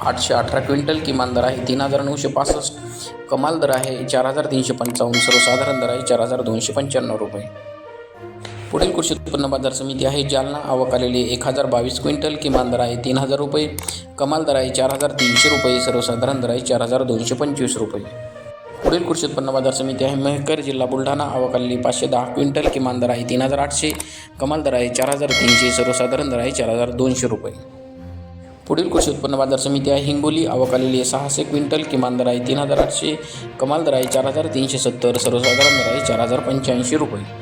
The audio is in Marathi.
आठशे अठरा क्विंटल किमान दर आहे तीन हजार नऊशे पासष्ट. कमाल दर आहे चार हजार तीनशे पंचावन्न. सर्वसाधारण दर आहे चार हजार दोनशे पंच्याण्णव रुपये. पुढील कृषी उत्पन्न बाजार समिती आहे जालना. आवक आलेली एक हजार बावीस क्विंटल किमान दर आहे तीन हजार रुपये. कमाल दर आहे चार हजार तीनशे रुपये. सर्वसाधारण दर आहे चार हजार दोनशे पंचवीस रुपये. पुढील कृषी उत्पन्न बाजार समिती आहे मेहकर जिल्हा बुलढाणा. आवक आलेली पाचशे दहा क्विंटल किमान दर आहे तीन हजार आठशे. कमाल दर आहे चार हजार तीनशे. सर्वसाधारण दर आहे चार हजार दोनशे रुपये. पुढील कृषी उत्पन्न बाजार समिती आहे. हिंगोली आवक आलेली आहे सहाशे क्विंटल किमान दर आहे. तीन हजार आठशे कमाल दर आहे. चार हजार तीनशे सत्तर सर्वसाधारण दर आहे. चार हजार पंच्याऐंशी रुपये.